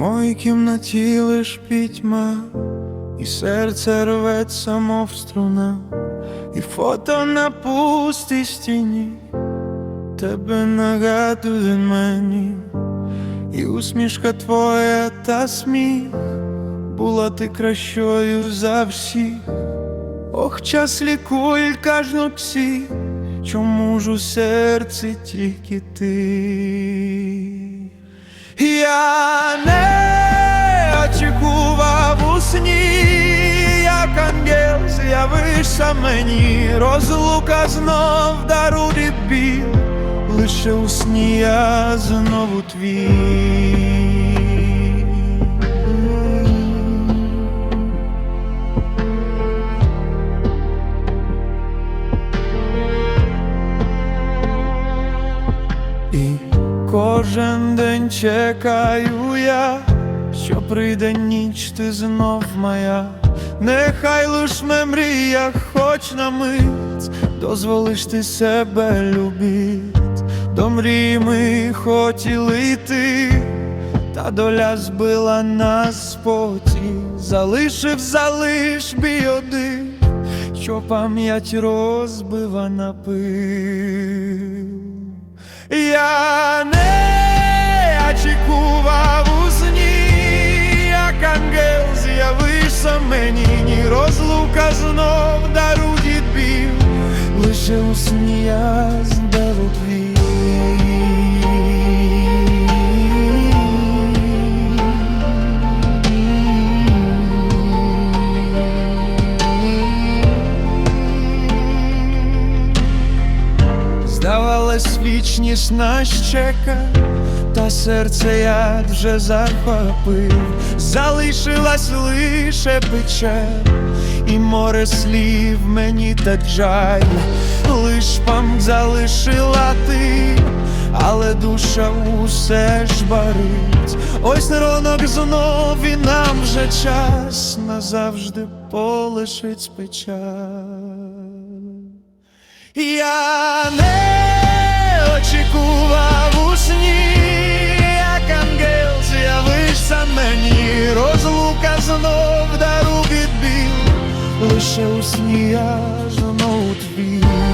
моїй кімнаті лиш пітьма, і серце рветься, мов струна, і фото на пустій стіні, тебе нагадує мені, і усмішка твоя та сміх, була ти кращою за всіх. Ох, час лікує кожну псі, чому ж у серці тільки ти? Я не з'явишся мені, розлука знов дарує біль, лише у сні я знову твій. І кожен день чекаю я, що прийде ніч, ти знов моя. Нехай лиш в мріях, хоч на мить, дозволиш ти себе любить, до мрії ми хотіли йти, та доля збила нас поті, залишив, залиш бій що пам'ять розбива напи. Я не сні я зберу твій. Здавалось, вічність нас чека, та серце я вже захопив, залишилась лише печаль, і море слів мені так жаль, лиш пам залишила ти, але душа усе ж барить. Ось ранок знов і нам вже час назавжди полишить печаль. Я не знов дару від біль, лише у сні я знов твій.